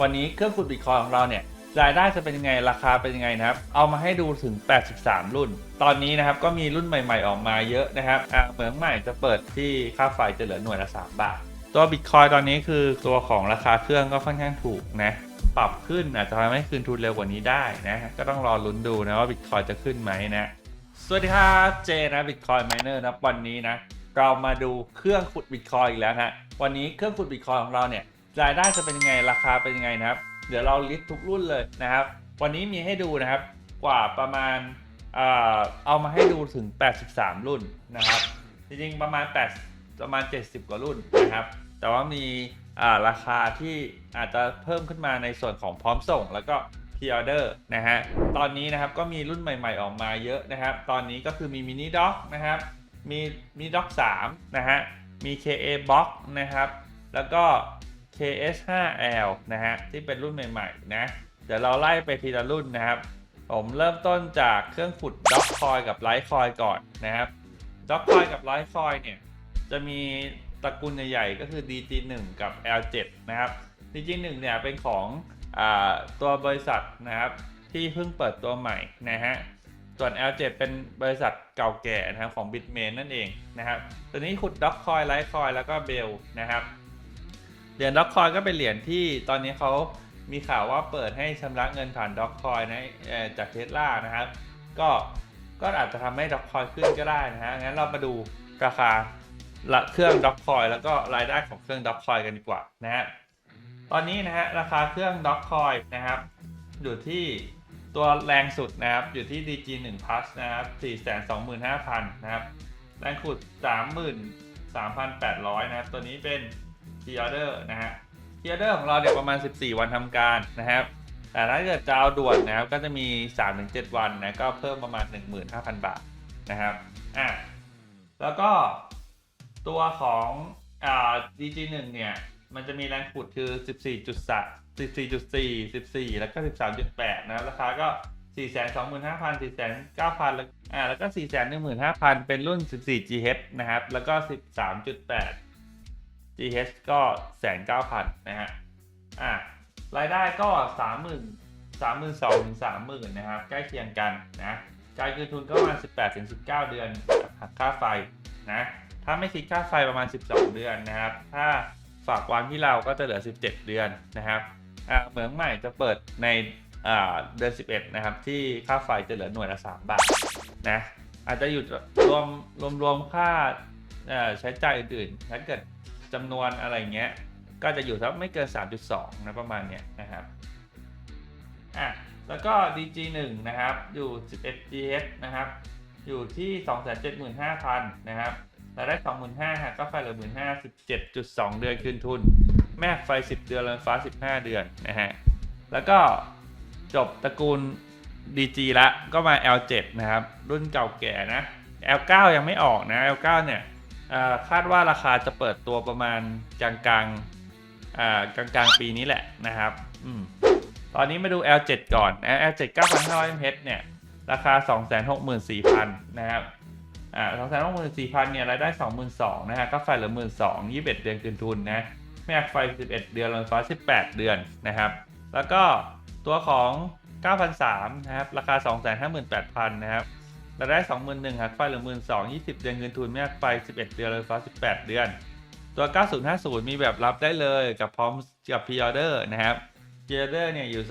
วันนี้เครื่องขุดบิตคอยของเราเนี่ยรายได้จะเป็นยังไงราคาเป็นยังไงนะครับ เอามาให้ดูถึง 83 รุ่น ตอนนี้นะครับก็มีรุ่นใหม่ ๆ ออกมาเยอะนะครับเหมืองใหม่จะเปิดที่ค่าไฟจะเหลือหน่วยละ 3 บาท ตัวบิตคอยตอนนี้คือตัวของราคาเครื่องก็ค่อนข้างถูกนะปรับขึ้นอาจจะทำให้คืนทุนเร็วกว่านี้ได้นะก็ต้องรอลุ้นดูนะว่าบิตคอยจะขึ้นไหมนะสวัสดีครับเจนะบิตคอยมเนอร์นะวันนี้นะเรามาดูเครื่องขุดบิตคอยอีกแล้วนะวันนี้เครื่องขุดบิตคอยของเราเนี่ย รายได้จะเป็นยังไงราคาเป็นยังไงนะครับ เดี๋ยวเราลิสต์ทุกรุ่นเลยนะครับ วันนี้มีให้ดูนะครับกว่าประมาณเอามาให้ดูถึง 83 รุ่นนะครับ จริงๆประมาณ 8 ประมาณ 70 กว่ารุ่นนะครับ แต่ว่ามีราคาที่อาจจะเพิ่มขึ้นมาในส่วนของพร้อมส่งแล้วก็พ r ออเดอร์นะฮะ ตอนนี้นะครับก็มีรุ่นใหม่ๆออกมาเยอะนะครับ ตอนนี้ก็คือมีมินิด็อกนะครับ มีมินิด็อก3นะฮะ มี KA Box นะครับ แล้วก็ KS5L นะฮะที่เป็นรุ่นใหม่ๆนะเดี๋ยวเราไล่ไปทีละรุ่นนะครับ ผมเริ่มต้นจากเครื่องขุดด็อกคอยกับไลท์คอยก่อนนะครับด็อกคอยกับไลท์คอยเนี่ยจะมีตระกูลใหญ่ๆก็คือ DG1 กับ L7 นะครับ DG1 เนี่ยเป็นของอตัวบริษัทนะครับที่เพิ่งเปิดตัวใหม่นะฮะส่วน L7 เป็นบริษัทเก่าแก่นะครับของ Bitmain นั่นเองนะครับตัวนี้ขุดด็อกคอยไลท์คอยแล้วก็เบลนะครับ เหรียญด็อกคอยก็เป็นเหรียญที่ตอนนี้เขามีข่าวว่าเปิดให้ชำระเงินผ่านด็อกคอยนะจากเทสลานะครับ ก็ก็อาจจะทำให้ด็อกคอยขึ้นก็ได้นะฮะงั้นเรามาดูราคาละเครื่องด็อกคอยแล้วก็รายได้ของเครื่องด็อกคอยกันดีกว่านะฮะตอนนี้นะฮะราคาเครื่องด็อกคอยนะครับ อยู่ที่ตัวแรงสุดนะครับ อยู่ที่ DG1 Plus นะครับ 425,000 นะครับ แรงขุด 33,800 นะครับ ตัวนี้เป็น p r e order นะฮะ p r e order ของเราเนี่ยประมาณ 14 วันทำการนะครับ แต่ถ้าเกิดจะเอาด่วนนะครับก็จะมี 3-7 วันนะก็เพิ่มประมาณ 15,000 บาทนะครับอะแล้วก็ตัวของอ่า DG1 เนี่ยมันจะมีแรงขุดคือ 14.3 14.4 14 แล้วก็ 13.8 นะครับ ราคาก็ 425,000 409,000แล้วอ่าแล้วก็ 415,000 เป็นรุ่น 14 GH นะครับ แล้วก็ 13.8 GH ก็แสนเก้าพันนะฮะ อะรายได้ก็30,000 32,000ถึง30,000นะครับ ใกล้เคียงกันนะ การคืนทุนก็ประมาณ18ถึง19เดือนหักค่าไฟนะ ถ้าไม่คิดค่าไฟประมาณ12เดือนนะครับ ถ้าฝากวางที่เราก็จะเหลือ17เดือนนะครับอ่าเหมืองใหม่จะเปิดในอ่าเดือน 11 นะครับ ที่ค่าไฟจะเหลือหน่วยละ 3 บาทนะอาจจะอยู่รวมรวมรวมค่าอ่อใช้จ่ายอื่นๆถ้าเกิด จำนวนอะไรเงี้ย ก็จะอยู่สักไม่เกิน 3.2 นะประมาณเนี้ยนะครับอะแล้วก็ DG1 นะครับ อยู่ 11 GH นะครับ อยู่ที่ 275,000 นะครับรายได้ 25,000หากก็ไฟเหลือ15,000 17.2 เดือนคืนทุน แม่ไฟ 10 เดือนลมไฟฟ้า 15 เดือนนะฮะ แล้วก็จบตระกูล DG ละ ก็มา L7 นะครับ รุ่นเก่าแก่นะ L9 ยังไม่ออกนะ L9 เนี่ยเอ่อ คาดว่าราคาจะเปิดตัวประมาณกลางกลางๆอ่ากลางกลางปีนี้แหละนะครับอตอนนี้มาดู L7 ก่อน L7 9,500 mAh เนี่ย ราคา 264,000 นะครับอ่า264,000 เนี่ย รายได้ 22,000นะฮะก็ไฟเหลือ 12,000 21 เดือนคืนทุนนะแม่ไฟ 11 เดือนลมฟ้า 18 เดือนนะครับ แล้วก็ตัวของ 9,300 นะครับ ราคา 258,000 นะครับ รายได้ 21,000หักไฟเหลือ12,000 20 เดือนเงินทุนแม่ไฟ 11 เดือนเลมฟ้า18 เดือน ตัว 9050 มีแบบรับได้เลยกับพร้อมกับพ r ออเดอร์นะครับพ r ออเดอร์เนี่ยอยู่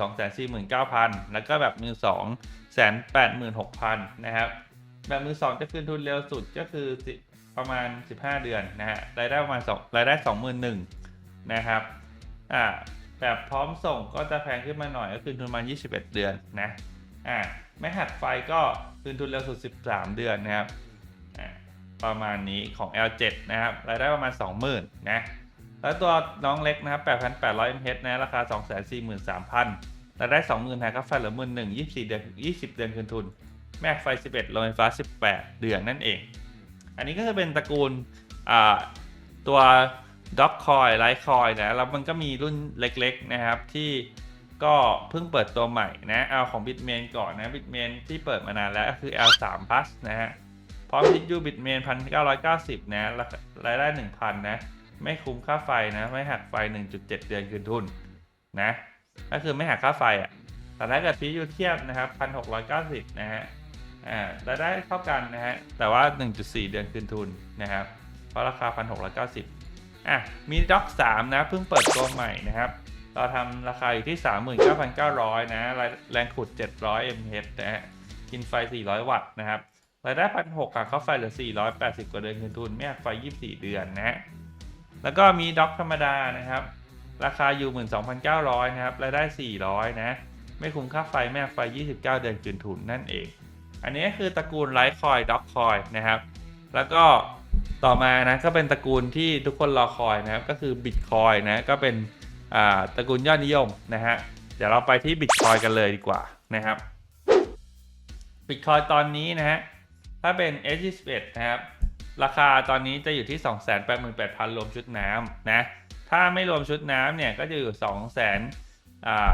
249,000 แล้วก็แบบมือ2 186,000 นะครับ แบบมือ 2 จะคืนทุนเร็วสุดก็คือประมาณ 15 เดือนนะฮะรายได้ประมาณ2รายได้ 21,000นะครับอ่าแบบพร้อมส่งก็จะแพงขึ้นมาหน่อยก็คืนทุนประมาณ21 เดือนนะ อ่าไม่หักไฟก็คืนทุนเร็วสุด 13 เดือนนะครับประมาณนี้ของ L7 นะครับรายได้ประมาณ 20,000นะแล้วตัวน้องเล็กนะครับ8,800 mh นะราคา 243,000รายได้ 20,000หากค่าไฟเหลือ11,000 24 เดือน 20 เดือนคืนทุน แม็กไฟ 11โรงไฟฟ้า 18 เดือนนั่นเอง อันนี้ก็จะเป็นตระกูลตัวด็อกคอยไลท์คอยนะแล้วมันก็มีรุ่นเล็กๆนะครับที่ ก็เพิ่งเปิดตัวใหม่นะเอาของ Bitmain ก่อนนะ Bitmain ที่เปิดมานานแล้วก็คือ L3 Plus นะฮะพร้อมทิดยู Bitmain 1,990 นะรายได้ 1,000 นะ ไม่คุ้มค่าไฟนะ ไม่หักไฟ 1.7 เดือนคืนทุนนะก็คือไม่หักค่าไฟอะแต่ถ้าเกิด PU เทียบนะครับ1,690 นะฮะอ่ารายได้เท่ากันนะฮะแต่ว่า 1.4 เดือนคืนทุนนะครับเพราะราคา 1,690อะมีด็อก3นะเพิ่งเปิดตัวใหม่นะครับ เราทำราคาอยู่ที่ 39,900 นะ แรงแรงขุด 700 mAh นะฮะ กินไฟ 400 วัตต์นะครับ รายได้1,600หักค่าไฟเหลือ 480 กว่าเดือนคืนทุน ไม่หักไฟ 24 เดือนนะฮะ แล้วก็มีด็อกธรรมดานะครับ ราคาอยู่ 12,900 นะครับ รายได้ 400 นะ ไม่คุ้มค่าไฟแม่หักไฟ 29 เดือนคืนทุนนั่นเอง อันนี้คือตระกูลไลท์คอยด็อกคอยนะครับ แล้วก็ต่อมานะ ก็เป็นตระกูลที่ทุกคนรอคอยนะครับ ก็คือบิตคอยนะ ก็เป็น ตระกูลยอดนิยมนะฮะเดี๋ยวเราไปที่บิตคอยกันเลยดีกว่านะครับบิตคอยตอนนี้นะฮะถ้าเป็น S21 นะครับราคาตอนนี้จะอยู่ที่ 288,000 รวมชุดน้ำนะถ้าไม่รวมชุดน้ำเนี่ยก็จะอยู่ 200,000อ่า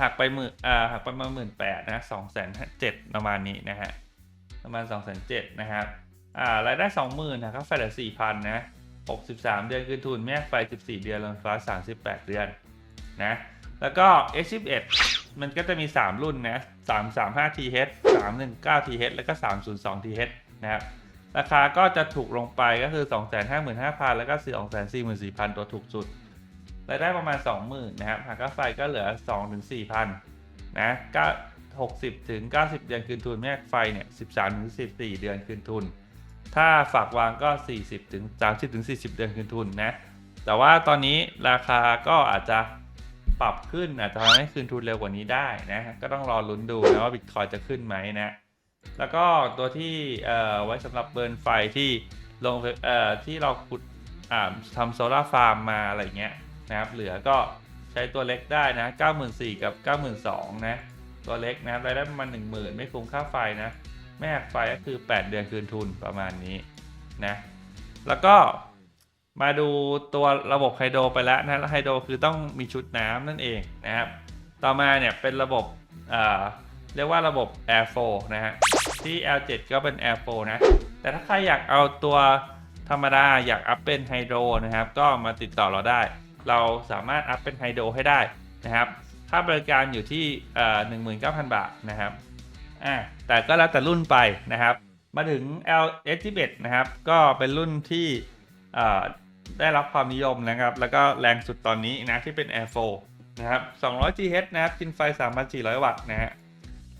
หักไปหมื่นอ่าหักไปมาหมื่นแปดนะสองแสนเจ็ดประมาณนี้นะฮะประมาณสองแสนเจ็ดนะครับอ่ารายได้สองหมื่นนะครับไฟลือสี่พันนะ หกสิบสามเดือนคืนทุนแม่ไฟสิบสี่เดือนลมฟ้าสามสิบแปดเดือนนะแล้วก็ S11 มันก็จะมี 3 รุ่นนะ 335 TH 319 TH แล้วก็ 302 TH นะครับราคาก็จะถูกลงไปก็คือ 255,000 แล้วก็244,000 ตัวถูกสุดรายได้ประมาณ 20,000นะครับหากค่าไฟก็เหลือ 2-4,000นะก็60ถึง90 เดือนคืนทุนแม่ไฟเนี่ย13ถึง14 เดือนคืนทุน ถ้าฝากวางก็ 40ถึง30ถึง40 เดือนคืนทุนนะ แต่ว่าตอนนี้ราคาก็อาจจะปรับขึ้นอาจจะทำให้คืนทุนเร็วกว่านี้ได้นะ ก็ต้องรอลุ้นดูนะว่าบิตคอยจะขึ้นไหมนะ แล้วก็ตัวที่เออไว้สำหรับเบิร์นไฟที่ลงเออที่เราขุดอ่าทำโซลาร์ฟาร์มมาอะไรเงี้ยนะครับ เหลือก็ใช้ตัวเล็กได้นะ 94,000 กับ 92,000 นะ ตัวเล็กนะครับรายได้ประมาณ10,000 ไม่คุ้มค่าไฟนะ แม่กไฟก็คือ 8 เดือนคืนทุนประมาณนี้นะแล้วก็มาดูตัวระบบไฮโดรไปแล้วนะไฮโดรคือต้องมีชุดน้ำนั่นเองนะครับ ต่อมาเนี่ยเป็นระบบอ่าเรียกว่าระบบ Air Flow นะฮะที่ L7 ก็เป็น Air Flow นะ แต่ถ้าใครอยากเอาตัวธรรมดาอยากอัพเป็นไฮโดรนะครับ ก็มาติดต่อเราได้ เราสามารถอัพเป็นไฮโดรให้ได้นะครับ ค่าบริการอยู่ที่เอ่อ19,000 บาทนะครับ อ่า แต่ก็แล้วแต่รุ่นไปนะครับ มาถึง LS11 นะครับ ก็เป็นรุ่นที่ได้รับความนิยมนะครับ แล้วก็แรงสุดตอนนี้นะที่เป็น Air 4นะครับ 200 GH นะครับ กินไฟ 3,400 วัตต์นะฮะ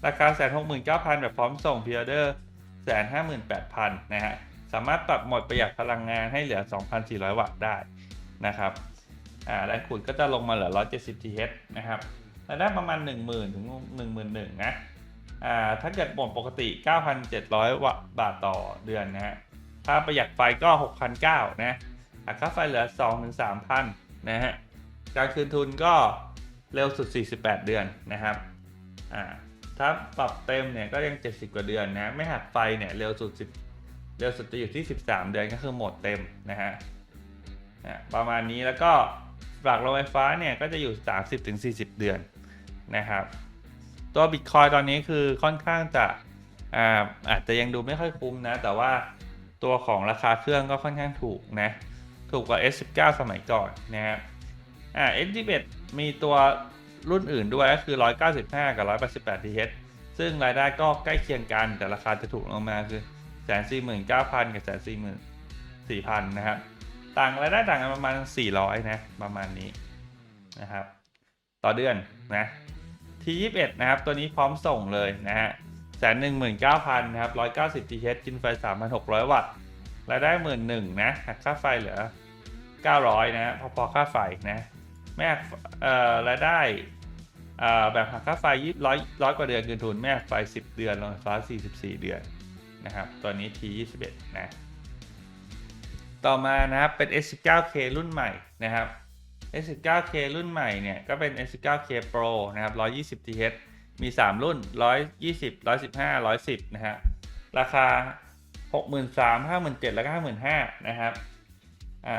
ราคา 169,000 แบบพร้อมส่งพิออเดอร์158,000 นะฮะ สามารถปรับโหมดประหยัดพลังงานให้เหลือ 2,400 วัตต์ได้นะครับอ่าแรงขุดก็จะลงมาเหลือ 170 TH นะครับรายได้ประมาณ 10,000 ถึง 11,000 นะ ถ้าเกิดโหมดปกติ 9,700วบาทต่อเดือนนะฮะ ถ้าประหยัดไฟก็ 6,900นะหักค่าไฟเหลือ 2-3,000นะฮะ การคืนทุนก็เร็วสุด 48 เดือนนะครับ อ่า ถ้าปรับเต็มเนี่ยก็ยัง 70 กว่าเดือนนะ ไม่หักไฟเนี่ยเร็วสุด 10 เร็วสุดจะอยู่ที่ 13 เดือนก็คือโหมดเต็มนะฮะอะประมาณนี้แล้วก็ฝากโรงไฟฟ้าเนี่ยก็จะอยู่ 30-40 เดือนนะครับ ตัว Bitcoin ตอนนี้คือค่อนข้างจะอ่าอาจจะยังดูไม่ค่อยคุ้มนะ แต่ว่าตัวของราคาเครื่องก็ค่อนข้างถูกนะ ถูกกว่า S19 สมัยก่อนนะครับอ่า S11 มีตัวรุ่นอื่นด้วยก็คือ 195 กับ 188 TH ซึ่งรายได้ก็ใกล้เคียงกัน แต่ราคาจะถูกลงมาคือ149,000กับ144,000นะครับ ต่างรายได้ต่างกันประมาณ 400 นะ ประมาณนี้นะครับ ต่อเดือนนะ T21 นะครับ ตัวนี้พร้อมส่งเลยนะฮะแสนหนึ่งหมื่นเก้าพันนะครับร้อยเก้าสิบ TH กินไฟสามพันหกร้อยวัตต์รายได้หมื่นหนึ่งนะหักค่าไฟเหลือเก้าร้อยนะ พอพอค่าไฟนะไม่หักเอ่อรายได้เอ่อแบบหักค่าไฟยี่ร้อยร้อยกว่าเดือนคืนทุนไม่ไฟสิบเดือนลงไฟฟ้าสี่สิบสี่เดือนนะครับตัวนี้ T21 นะ ต่อมานะครับเป็น S19K รุ่นใหม่นะครับ S19K รุ่นใหม่เนี่ยก็เป็น S19K Pro นะครับ 120 TH มี 3 รุ่น 120 115 110 นะฮะ ราคา 63,000 57,000 แล้วก็ 55,000 นะครับ อ่า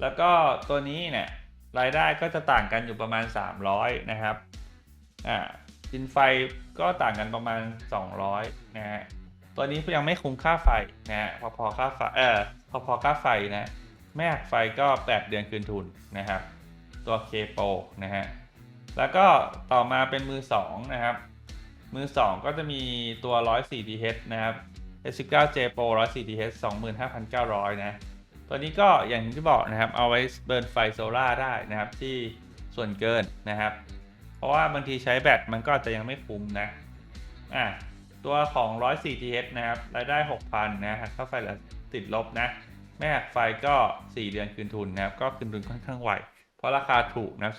แล้วก็ตัวนี้เนี่ยรายได้ก็จะต่างกันอยู่ประมาณ 300 นะครับ อ่ากินไฟก็ต่างกันประมาณ 200 นะฮะ ตัวนี้ยังไม่คุ้มค่าไฟนะฮะ พอพอค่าไฟ เออพอพอค่าไฟนะ แม่หักไฟก็ 8 เดือนคืนทุนนะครับ ตัว K Pro นะฮะแล้วก็ต่อมาเป็นมือ 2 นะครับ มือ 2 ก็จะมีตัว 104 TH นะครับ S19J Pro 104 TH 25,900 นะ ตัวนี้ก็อย่างที่บอกนะครับ เอาไว้เบิร์นไฟโซล่าได้นะครับ ที่ส่วนเกินนะครับ เพราะว่าบางทีใช้แบตมันก็จจะยังไม่คุ้มนะอะตัวของ 104 TH นะครับรายได้ 6,000 นะหักค่าไฟเหลือติดลบนะ ไม่หักไฟก็ 4 เดือนคืนทุนนะครับ ก็คืนทุนค่อนข้างไว เพราะราคาถูกนะ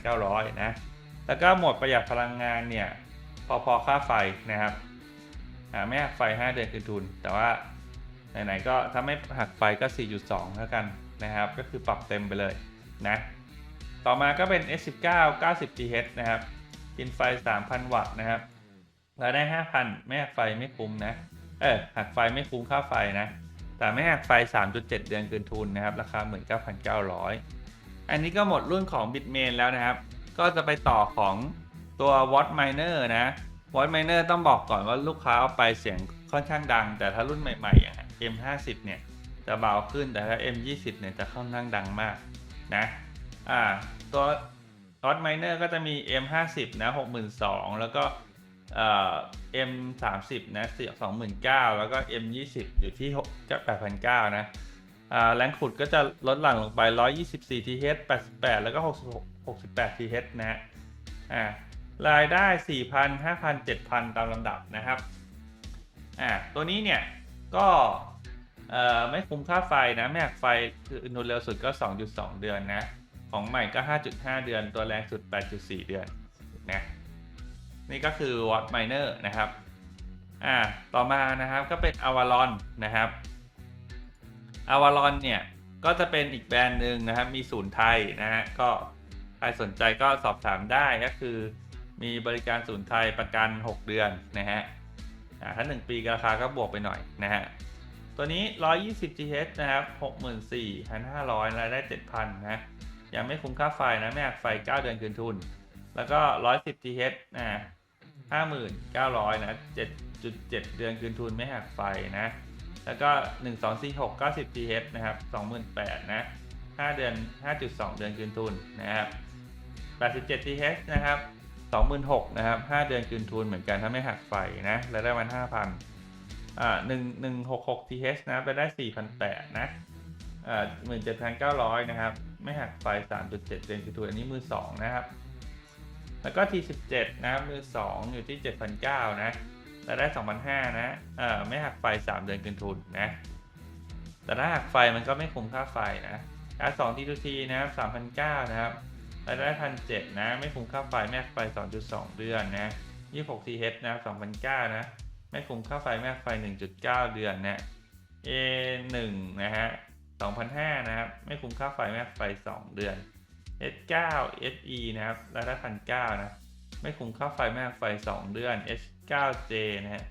25,900 นะ แล้วก็หมดประหยัดพลังงานเนี่ยพอพอค่าไฟนะครับอ่าไม่หักไฟ 5 เดือนคืนทุน แต่ว่าไหนๆก็ถ้าไม่หักไฟก็ 4.2 แล้วกันนะครับ ก็คือปรับเต็มไปเลยนะ ต่อมาก็เป็น S19 90 GHz นะครับ กินไฟ 3,000 วัตต์นะครับรายได้ 5,000 ไม่หักไฟไม่คุ้มนะ เออหักไฟไม่คุ้มค่าไฟนะ แต่ไม่หักไฟ 3.7 เดือนคืนทุนนะครับ ราคา 19,900 อันนี้ก็หมดรุ่นของ Bitmain แล้วนะครับ ก็จะไปต่อของตัว Watt Miner นะ Watt Miner ต้องบอกก่อนว่าลูกค้าเอาไปเสียงค่อนข้างดัง แต่ถ้ารุ่นใหม่ๆอย่าง M50 เนี่ยจะเบาขึ้นแต่ถ้า M20 เนี่ยจะค่อนข้างดังมากนะอ่าตัว Watt Miner ก็จะมี M50 นะ 62,000 แล้วก็ เอ่อ M30 นะ29,000แล้วก็ M20 อยู่ที่8,900นะอ่าแรงขุดก็จะลดหลั่งลงไป 124 TH 88 แล้วก็ 66 68 TH นะฮะอ่ารายได้ 4,000 5,000 7,000 ตามลำดับนะครับอ่าตัวนี้เนี่ยก็เอ่อไม่คุ้มค่าไฟนะไม่หักไฟคือนุนเร็วสุดก็ 2.2 เดือนนะ ของใหม่ก็ 5.5 เดือน ตัวแรงสุด 8.4 เดือนนะ นี่ก็คือ Watt Miner นะครับ อ่า ต่อมานะครับก็เป็น Avalon นะครับอาวารอนเนี่ย ก็จะเป็นอีกแบรนด์หนึ่งนะครับ มีศูนย์ไทยนะฮะ ก็ใครสนใจก็สอบถามได้ก็คือ มีบริการศูนย์ไทยประกัน 6 เดือนนะฮะ อ่า ถ้า 1 ปีราคาก็บวกไปหน่อยนะฮะ ตัวนี้ 120 GHz นะครับ 64,500รายได้ 7,000นะ ยังไม่คุ้มค่าไฟนะ ไม่หักไฟ 9 เดือนคืนทุน แล้วก็ 110 GHz นะ59,000นะ7.7 เดือนคืนทุนไม่หักไฟนะ แล้วก็ 1 2 4 6 90 TH นะครับ28,000นะ 5 เดือน 5.2 เดือนคืนทุนนะครับ87 TH นะครับ26,000นะครับ 5 เดือนคืนทุนเหมือนกันถ้าไม่หักไฟนะรายได้มัน5,000อ่า1 166 TH นะไปได้4,800นะอ่า17,900นะครับ ไม่หักไฟ 3.7 เดือนคืนทุนอันนี้มือ2นะครับ แล้วก็ T17 นะมือ 2 อยู่ที่ 7,900 นะรายได้ 2,500 นะเอ่อไม่หักไฟ 3 เดือนคืนทุนนะ แต่ถ้าหักไฟมันก็ไม่คุ้มค่าไฟนะการสอง T2T นะครับ3,900 นะครับรายได้ 1,700 นะ ไม่คุ้มค่าไฟไม่หักไฟ 2.2 เดือนนะ26 TH นะครับ2,900 นะ ไม่คุ้มค่าไฟไม่หักไฟ 1.9 เดือนนะ A1 นะฮะ2,500 นะครับ ไม่คุ้มค่าไฟไม่หักไฟ 2 เดือน S9 SE นะครับรายได้1,900นะ ไม่คุ้มค่าไฟไม่หักไฟ 2 เดือน H9J นะฮะ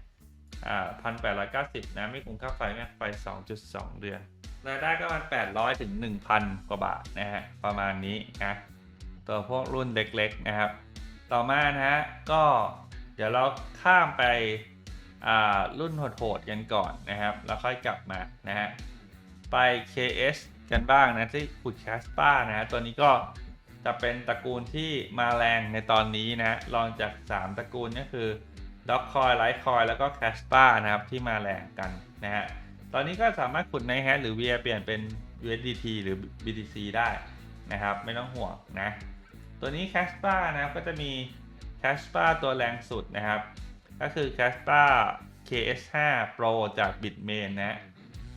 พันแปดร้อยเก้าสิบนะ ไม่คุ้มค่าไฟไม่ไฟ 2.2 เดือน รายได้ก็ประมาณ800 ถึง 1,000 กว่าบาทนะฮะ ประมาณนี้นะ ตัวพวกรุ่นเล็กๆนะครับ ต่อมานะฮะ ก็เดี๋ยวเราข้ามไปอ่ารุ่นโหดๆกันก่อนนะครับ แล้วค่อยกลับมานะฮะ ไป KS กันบ้างนะที่ขุดแคสปานะฮะตัวนี้ก็จะเป็นตระกูลที่มาแรงในตอนนี้นะรองจาก 3 ตระกูลก็คือด็อกคอยไลท์คอยแล้วก็แคสปานะครับที่มาแรงกันนะฮะตอนนี้ก็สามารถขุดในแฮชหรือ VIA เปลี่ยนเป็น USDT หรือ BTC ได้นะครับไม่ต้องห่วงนะตัวนี้ c a s p a นะครับก็จะมี c a s p a ตัวแรงสุดนะครับ ก็คือ c a s p a KS5 Pro จาก Bitmain นะ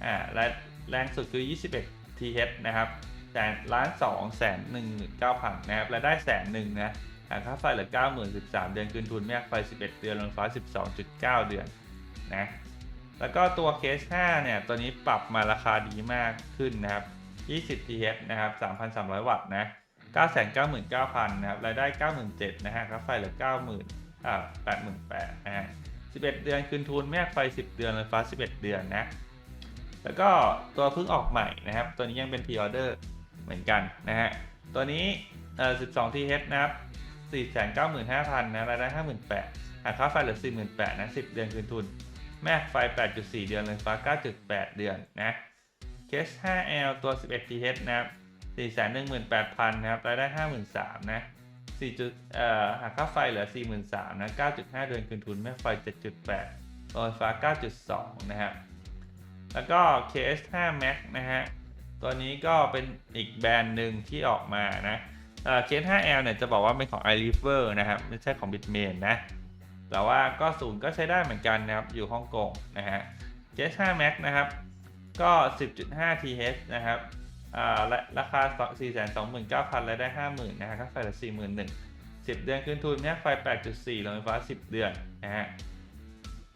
อ่าและแรงสุดคือ 21 TH นะครับแสนล้านสองแสนหนึ่งเก้าพันนะครับและได้แสนหนึ่งนะหาค่าไฟเหลือเก้าหมื่นสิบสามเดือนคืนทุนไม่หักไฟสิบเอ็ดเดือนลงฟ้าสิบสองจุดเก้าเดือนนะแล้วก็ตัวเคส5เนี่ยตัวนี้ปรับมาราคาดีมากขึ้นนะครับ 20 TH นะครับ 3,300 วัตต์นะ 999,000 นะครับ รายได้ 97,000นะฮะค่าไฟเหลือ 90,000อ่า88,000นะฮะ11 เดือนคืนทุนไม่หักไฟ 10 เดือนเลยฟ้า 11 เดือนนะ แล้วก็ตัวเพิ่งออกใหม่นะครับ ตัวนี้ยังเป็น p ีออเดอร์เหมือนกันนะฮะ ตัวนี้เอ่อ12 TH นะครับ 495,000นะรายได้ 58,000หากค่าไฟเหลือ 48,000นะ 10 เดือนคืนทุน แม็กไฟ 8.4 เดือนเลยฟ้า 9.8 เดือนนะเคส 5L ตัว 11 TH นะครับ418,000นะครับ รายได้ 53,000นะ4จุดเอ่อหักค่าไฟเหลือ 43,000นะ 9.5 เดือนคืนทุน แม่ไฟ 7.8โรงไฟฟ้า 9.2 นะครับ แล้วก็ KS5 Max นะฮะ ตัวนี้ก็เป็นอีกแบรนด์หนึ่งที่ออกมานะเอ่อ KS5L เนี่ยจะบอกว่าเป็นของ iRiver นะครับ ไม่ใช่ของ Bitmain นะ แต่ว่าก็ศูนย์ก็ใช้ได้เหมือนกันนะครับ อยู่ฮ่องกงนะฮะ KS5 Max นะครับ ก็ 10.5 TH นะครับอ่าและราคา 429,000รายได้ 50,000 นะฮะค่าไฟเหลือ41,000 10 เดือนคืนทุนเนี่ยไฟ 8.4โรงไฟฟ้า 10 เดือนนะฮะ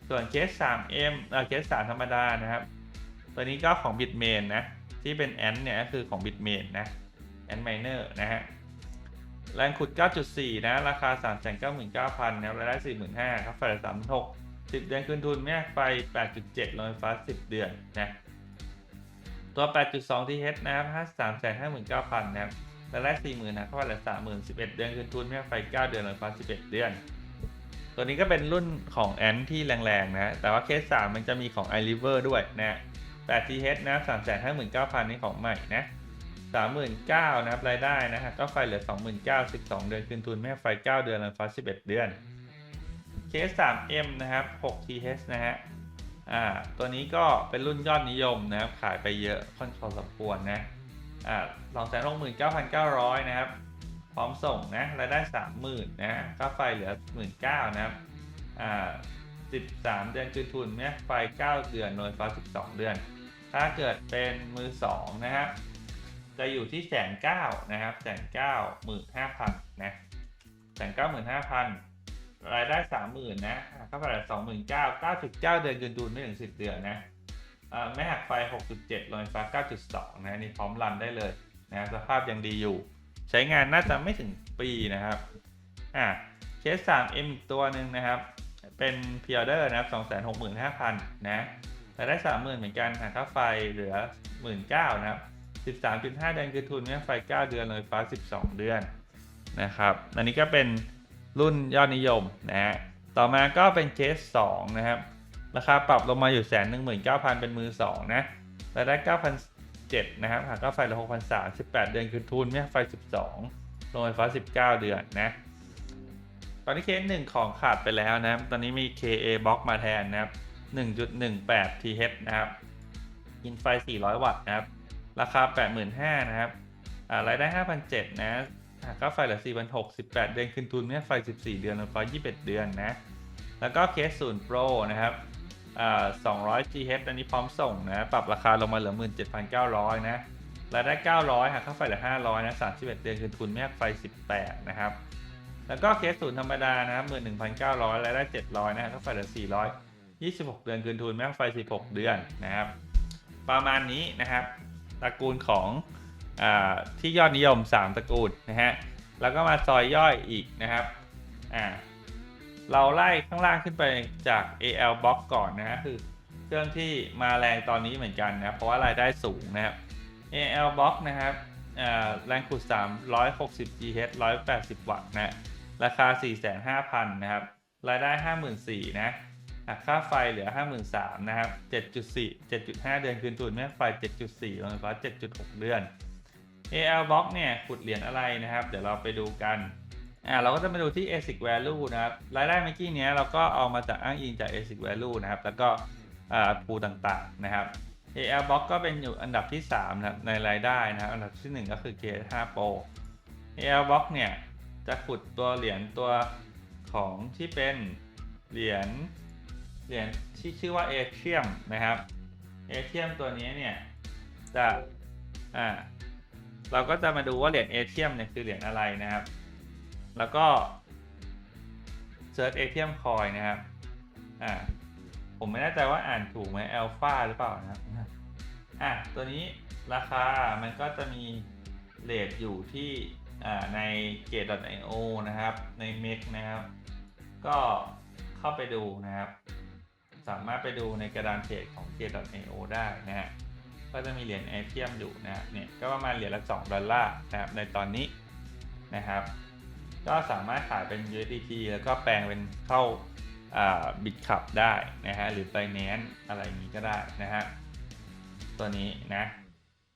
ส่วนเคส 3M เอ่อเคส 3 ธรรมดานะครับ ตัวนี้ก็ของ Bitmain นะ ที่เป็นแอนเนี่ยก็คือของ Bitmain นะแอนไมเนอร์นะฮะแรงขุด 9.4 นะ ราคา 399,000นะรับรายได้ 45,000ค่าไฟเหลือ36 10 เดือนคืนทุนเนี่ไฟ 8.7โรงไฟฟ้า 10 เดือนนะตัว 8.2 TH นะครับ53,59,000นะครับรายได้40,000นะเข้าไปละ30,000 11 เดือนคืนทุนแม่ไฟ 9 เดือนลอยฟ้า 11 เดือน ตัวนี้ก็เป็นรุ่นของแอนที่แรงๆนะ แต่ว่าเคส 3 มันจะมีของ iRiver ด้วยนะ 8 TH นะ359,000นี่ของใหม่นะ39,000นะครับรายได้นะฮะก็ไฟเหลือ 29,000 12 เดือนคืนทุนแม่ไฟ 9 เดือนลอยฟ้า11 เดือนเคส 3M นะครับ6 TH นะฮะอ่าตัวนี้ก็เป็นรุ่นยอดนิยมนะครับขายไปเยอะค่อนข้างสมควรนะอ่าสองแสนหกหมื่นเก้าพันเก้าร้อยนะครับ พร้อมส่งนะรายได้สามหมื่นนะฮะค่าไฟเหลือหมื่นเก้านะครับอ่าสิบสามเดือนคืนทุนเนี่ยไฟเก้าเดือนโดยฟ้าสิบสองเดือน ถ้าเกิดเป็นมือสองนะครับ จะอยู่ที่แสนเก้านะครับแสนเก้าหมื่นห้าพันนะแสนเก้าหมื่นห้าพันรายได้สามหมื่นนะค่าไฟสองหมื่นเก้าเก้าจุดเก้าเดือนเกินดุลไม่ถึงสิบเดือนนะไม่หักไฟหกจุดเจ็ดลอยฟ้าเก้าจุดสองนะนี่พร้อมรันได้เลยนะสภาพยังดีอยู่ ใช้งานน่าจะไม่ถึงปีนะครับอ่าเคสสามเอ็มตัวหนึ่งนะครับ เป็นพิออเดอร์นะครับสองแสนหกหมื่นห้าพันนะ รายได้สามหมื่นเหมือนกันหักค่าไฟเหลือหมื่นเก้านะครับสิบสามจุดห้าเดือนคือทุนเนี่ยไฟเก้าเดือนเลยฟ้าสิบสองเดือนนะครับ อันนี้ก็เป็นรุ่นยอดนิยมนะฮะ ต่อมาก็เป็นเคส2นะครับ ราคาปรับลงมาอยู่แสนหนึ่งหมื่นเก้าพันเป็นมือ2นะรายได้เก้าพันเจ็ดนะครับหากค่าไฟเหลือหกพันสามสิบแปดเดือนคืนทุนแม่ไฟสิบสองโรงไฟฟ้าสิบเก้าเดือนนะตอนนี้เคสหนึ่งของขาดไปแล้วนะครับ ตอนนี้มี KA Box มาแทนนะครับ 1.18 TH นะครับกินไฟ 400 วัตต์นะครับ ราคา 85,000นะครับารายได้ 5,700นะหากค่าไฟเหลือ4,600 18 เดือนคืนทุนเนี่ยไฟ 14 เดือนแลงไฟ21 เดือนนะ แล้วก็เคสศูนย์โปรนะครับอ่า200 GH อันนี้พร้อมส่งนะ ปรับราคาลงมาเหลือ 17,900 นะ รายได้ 900หากค่าไฟเหลือ 500 นะ 31 เดือนคืนทุนไม่หักไฟ 18 นะครับ แล้วก็เคสศูนย์ธรรมดานะครับ11,900 รายได้ 700 นะฮะค่าไฟเหลือ 400 26 เดือนคืนทุนไม่หักไฟ 16 เดือนนะครับ ประมาณนี้นะครับตระกูลของอ่าที่ยอดนิยม 3 ตระกูลนะฮะแล้วก็มาซอยย่อยอีกนะครับอ่าเราไล่ข้างล่างขึ้นไปจาก AL Box ก่อนนะฮะคือเครื่องที่มาแรงตอนนี้เหมือนกันนะเพราะว่ารายได้สูงนะครับ AL Box นะครับอ่าแรงขุด 360 GH 180 วัตต์นะ ราคา 4,500,000นะครับ รายได้ 54,000 นะ หักค่าไฟเหลือ 53,000นะครับ 7.4 7.5 เดือนคืนทุนแม่ไฟ 7.4โรงไฟฟ้า7.6 เดือน AL Box เนี่ยขุดเหรียญอะไรนะครับ เดี๋ยวเราไปดูกันอ่าเราก็จะมาดูที่ ASIC Value นะครับ รายได้เมื่อกี้เนี้ยเราก็เอามาจากอ้างอิงจาก ASIC Value นะครับ แล้วก็อ่าพูต่างๆนะครับ AL Box ก็เป็นอยู่อันดับที่3นะครับในรายได้นะครับอันดับทีหนึ่1 ก็คือ K5 Pro AL Box เนี่ยจะขุดตัวเหรียญตัวของที่เป็นเหรียญ เหรียญที่ชื่อว่า a t r i u m นะครับ a t r i u m ตัวนี้เนี่ยจะอ่าเราก็จะมาดูว่าเหรียญเอเทียมเนี่ยคือเหรียญอะไรนะครับ แล้วก็เซิร์ชเอเทียมคอยนะครับอ่าผมไม่แน่ใจว่าอ่านถูกไหมอัลฟาหรือเปล่านะครับอะตัวนี้ราคา มันก็จะมีเลทอยู่ที่อ่าใน gate.io นะครับ ใน MEX นะครับ ก็เข้าไปดูนะครับ สามารถไปดูในกระดานเทรดของ gate.io ได้นะฮะก็จะมีเหรียญเอเทียมอยู่นะเนี่ยก็ประมาณเหรียญละ 2 ดอลลาร์นะครับในตอนนี้นะครับ ก็สามารถขายเป็น USDT แล้วก็แปลงเป็นเข้าบิตคับได้นะฮะหรือ Binance อะไรนี้ก็ได้นะฮะตัวนี้นะ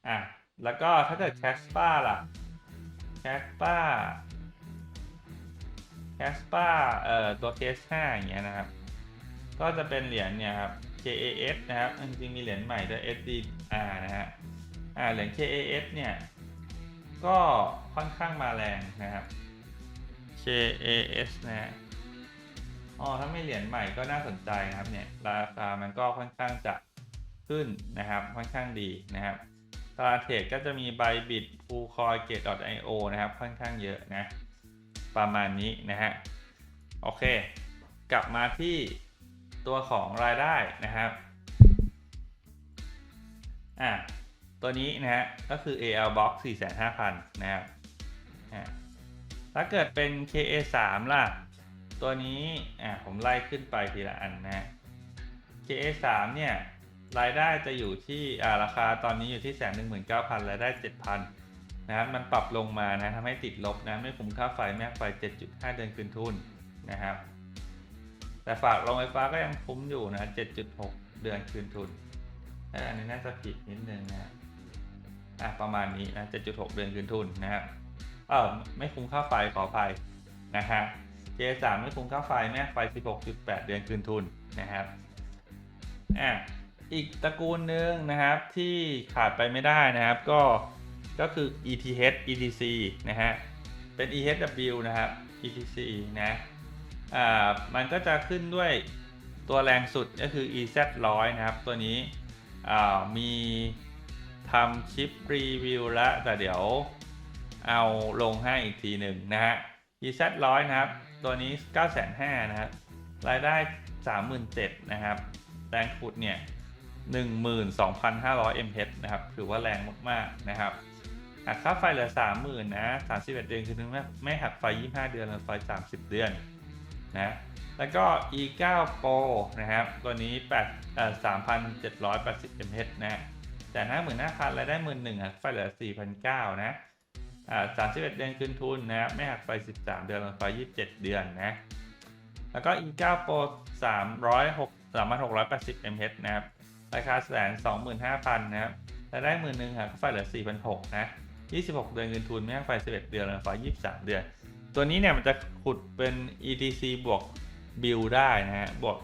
อะแล้วก็ถ้าเกิด c a s p a ล่ะ c a s p a Caspa เอ่อตัว Case 5อย่างเงี้ยนะครับ ก็จะเป็นเหรียญเนี่ยครับ KAS นะครับ จริงๆมีเหรียญใหม่ด้วย SDR นะฮะอ่าเหรียญ KAS เนี่ย ก็ค่อนข้างมาแรงนะครับ KAS นะฮะอ๋อถ้าไม่เหรียญใหม่ก็น่าสนใจนะครับเนี่ยราคามันก็ค่อนข้างจะขึ้นนะครับ ค่อนข้างดีนะครับตลาดเทรดก็จะมี Bybit f u l c o i n Gate.io นะครับ ค่อนข้างเยอะนะ ประมาณนี้นะฮะ โอเค กลับมาที่ ตัวของรายได้นะครับอะตัวนี้นะฮะก็คือ AL Box 4,500,000นะครับอะถ้าเกิดเป็น KA3 ล่ะ ตัวนี้อะผมไล่ขึ้นไปทีละอันนะ KA3 เนี่ยรายได้จะอยู่ที่อ่าราคาตอนนี้อยู่ที่แสนหนึ่งหมื่นเก้าพันรายได้เจ็ดพันนะครับมันปรับลงมานะทำให้ติดลบนะไม่คุ้มค่าไฟแม่ไฟ 7.5 เดือนคืนทุนนะครับ แต่ฝากโรงไฟฟ้าก็ยังคุ้มอยู่นะ 7.6 เดือนคืนทุน อันนี้น่าจะผิดนิดนึงนะอะประมาณนี้นะ 7.6 เดือนคืนทุนนะครับ เออไม่คุ้มค่าไฟขออภัยนะฮะ J3 ไม่คุ้มค่าไฟแม่ไฟ 16.8 เดือนคืนทุนนะครับอะอีกตระกูลหนึ่งนะครับที่ขาดไปไม่ได้นะครับ ก็ก็คือ ETH ETC นะฮะ เป็น EHW นะครับ ETC นะ อ่ามันก็จะขึ้นด้วยตัวแรงสุดก็คือ EZ 100นะครับ ตัวนี้อ่ามีทำคลิปรีวิวแล้วแต่เดี๋ยวเอาลงให้อีกทีหนึ่งนะฮะ EZ 100นะครับ ตัวนี้ 9,500นะครับ รายได้ 37,000นะครับ แรงขุดเนี่ย12,500 mH นะครับ ถือว่าแรงมากๆนะครับ หักค่าไฟเหลือ 30,000นะ31 เดือนคือไม่ไม่หักไฟ 25 เดือนหรือไฟ 30 เดือน นะแล้วก็ e9 pro นะครับ ตัวนี้8เอ่อ3,780 mH นะแต่55,000รายได้11,000หักไฟเหลือ4,900นะอ่า31 เดือนคืนทุนนะครับไม่หักไฟ 13 เดือนหรือไฟ 27 เดือนนะแล้วก็ e9 pro 306 3,680 mH นะครับราคาแสนสองหมื่นห้าพันนะครับรายได้หมื่นหนึ่งหักไฟเหลือสี่พันหกนะยี่สิบหกเดือนเงินทุนไม่หักไฟสิบเอ็ดเดือนแล้วไฟยี่สิบสามเดือน ตัวนี้เนี่ยมันจะขุดเป็น ETC บวก bill ได้นะฮะบวก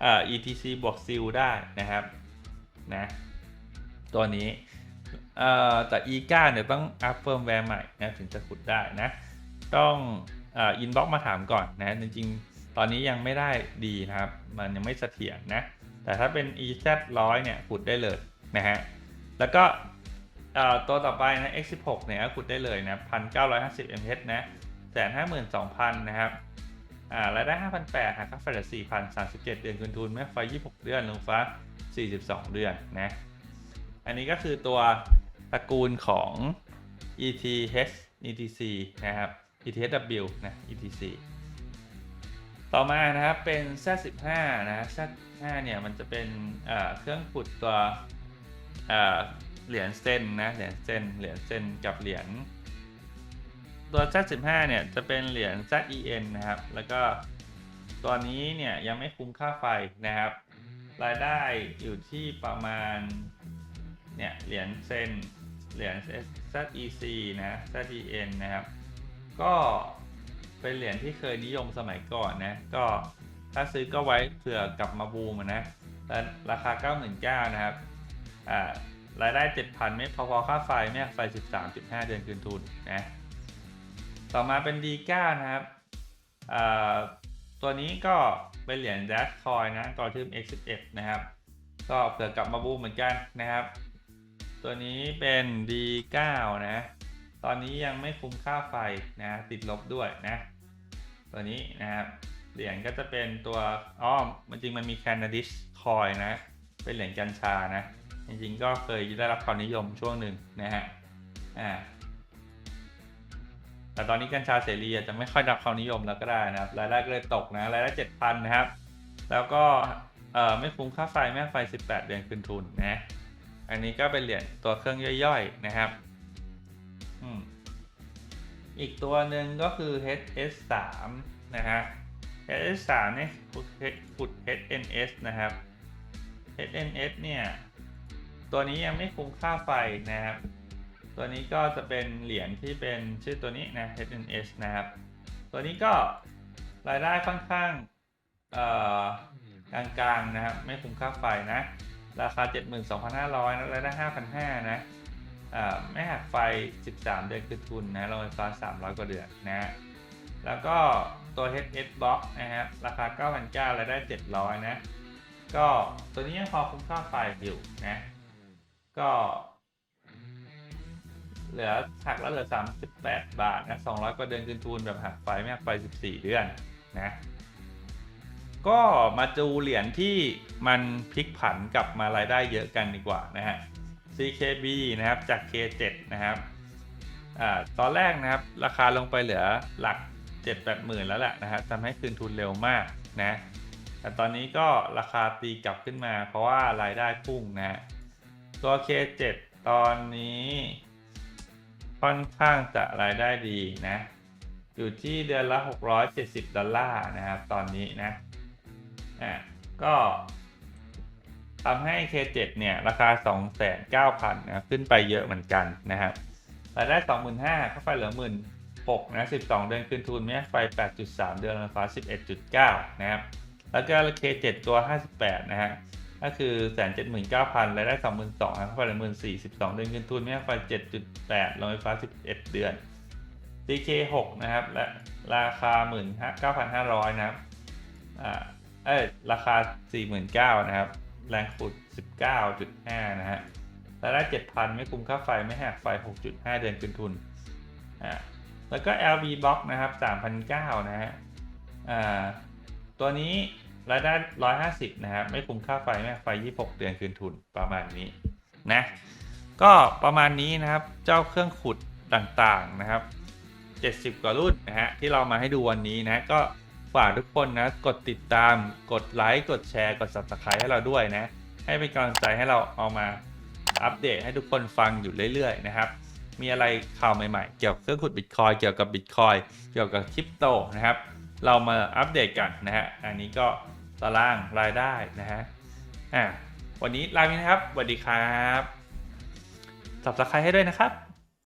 เอ่อ ETC บวก seal ได้นะครับนะตัวนี้เอ่อแต่ e 9เนี่ยต้องอัพเฟิร์มแวร์ใหม่นะถึงจะขุดได้นะ ต้องเอ่ออินบ็อกมาถามก่อนนะจริงๆ ตอนนี้ยังไม่ได้ดีนะครับ มันยังไม่เสถียรนะ แต่ถ้าเป็น EZ 100เนี่ยขุดได้เลยนะฮะแล้วก็ตัวต่อไปนะ X16 เนี่ยขุดได้เลยนะ 1,950 mH นะ แสนห้าหมื่นสองพันนะครับอ่ารายได้ 5,800หักค่าไฟเหลือ4,000 37 เดือนคืนทุนแม่ไฟ 26 เดือนลงฟ้า 42 เดือนนะ อันนี้ก็คือตัวตระกูลของ ETH ETC นะครับ ETHW นะ ETC ต่อมานะครับเป็น Z15 นะ Z15 เนี่ยมันจะเป็นเครื่องขุดตัวเอ่อเหรียญเซนนะเหรียญเซนเหรียญเซนกับเหรียญ ตัว Z15 เนี่ยจะเป็นเหรียญ ZEN นะครับ แล้วก็ตัวนี้เนี่ยยังไม่คุ้มค่าไฟนะครับ รายได้อยู่ที่ประมาณเนี่ยเหรียญเซนเหรียญ ZEC นะ ZEN นะครับ ก็เป็นเหรียญที่เคยนิยมสมัยก่อนนะ ก็ถ้าซื้อก็ไว้เผื่อกลับมาบูมอะนะและราคา 99,000นะครับ อ่ารายได้ 7,000 ไม่พอๆค่าไฟไม่หักไฟ 13.5 เดือนคืนทุนนะ ต่อมาเป็น D9 นะครับตัวนี้ก็เป็นเหรียญ Dash Coin นะกอทึม X11 นะครับ ก็เผื่อกลับมาบูมเหมือนกันนะครับ ตัวนี้เป็น D9 นะ ตอนนี้ยังไม่คุ้มค่าไฟนะติดลบด้วยนะ ตัวนี้นะครับเหรียญก็จะเป็นตัวอ้อมจริงมันมี Canadish Coin นะ เป็นเหรียญกัญชานะ จริงๆก็เคยได้รับความนิยมช่วงหนึ่งนะฮะอ่า แต่ตอนนี้กัญชาเสรีอาจจะไม่ค่อยรับความนิยมแล้วก็ได้นะครับ รายได้ก็เลยตกนะ รายได้เจ็ดพันนะครับ แล้วก็เอ่อไม่คุ้มค่าไฟแม่ไฟ 18 เดือนคืนทุนนะ อันนี้ก็เป็นเหรียญตัวเครื่องย่อยๆนะครับอีกตัวหนึ่งก็คือ HS3 นะฮะ HS3 เนี่ยขุด HNS นะครับ HNS เนี่ย ตัวนี้ยังไม่คุ้มค่าไฟนะครับ ตัวนี้ก็จะเป็นเหรียญที่เป็นชื่อตัวนี้นะ HNS นะครับ ตัวนี้ก็รายได้ค่อนข้างกลางๆนะครับ ไม่คุ้มค่าไฟนะ ราคา 72,500นะรายได้ 5,500นะไม่หักไฟ 13 เดือนคือทุนนะโรงไฟฟ้า 300 กว่าเดือนนะฮะแล้วก็ตัว HS Box นะครับ ราคา 9,900รายได้ 700 นะ ก็ตัวนี้ยังพอคุ้มค่าไฟอยู่นะ ก็ เหลือหักแล้วเหลือ 38 บาทนะ200 กว่าเดือนคืนทุนแบบหักไฟไม่หักไฟ14 เดือนนะก็มาดูเหรียญที่มันพลิกผันกลับมารายได้เยอะกันดีกว่านะฮะ CKB นะครับจาก K7 นะครับอ่าตอนแรกนะครับราคาลงไปเหลือหลัก 7-8หมื่นแล้วแหละนะฮะทำให้คืนทุนเร็วมากนะแต่ตอนนี้ก็ราคาตีกลับขึ้นมา เพราะว่ารายได้พุ่งนะฮะตัว K7 ตอนนี้ ค่อนข้างจะรายได้ดีนะ อยู่ที่เดือนละ 670 ดอลลาร์นะครับ ตอนนี้นะอะก็ทำให้ K7 เนี่ย ราคา 29,000นะขึ้นไปเยอะเหมือนกันนะครับรายได้ 25,000ก็ไฟเหลือ 16,000นะ 12 เดือนคืนทุนแม่ไฟ 8.3 เดือนไฟฟ้า11.9 นะครับ แล้วก็ K7 ตัว 58 นะฮะ ก็คือแสนเจ็ดหมื่นเก้าพันรายได้สองหมื่นสองค่าไฟหนึ่งหมื่นสี่สิบสองเดือนเงินทุนไม่ไฟเจ็ดจุดแปดโรงไฟฟ้าสิบเอ็ดเดือน DK หกนะครับ และราคาหมื่นห้าเก้าพันห้าร้อยนะครับอ่าเอ้ยราคาสี่หมื่นเก้านะครับ แรงขุดสิบเก้าจุดห้านะฮะรายได้เจ็ดพันไม่คุ้มค่าไฟไม่หักไฟหกจุดห้าเดือนเงินทุนอ่าแล้วก็ LV Box นะครับส3,009นะฮะ อ่า ตัวนี้ รายได้150นะครับไม่คุ้มค่าไฟไม่หักไฟ26เดือนคืนทุนประมาณนี้นะก็ประมาณนี้นะครับเจ้าเครื่องขุดต่างๆนะครับ 70 กว่ารุ่นนะฮะที่เรามาให้ดูวันนี้นะก็ฝากทุกคนนะกดติดตามกดไลค์กดแชร์กด subscribe ให้เราด้วยนะ ให้เป็นกำลังใจให้เราเอามาอัปเดตให้ทุกคนฟังอยู่เรื่อยๆนะครับ มีอะไรข่าวใหม่ๆ เกี่ยวกับเครื่องขุดบิตคอยเกี่ยวกับบิตคอยเกี่ยวกับคริปโตนะครับ เรามาอัปเดตกันนะฮะอันนี้ก็ ตารางรายได้นะฮะอะวันนี้ลาไปนะครับสวัสดีครับสับสไครให้ด้วยนะครับ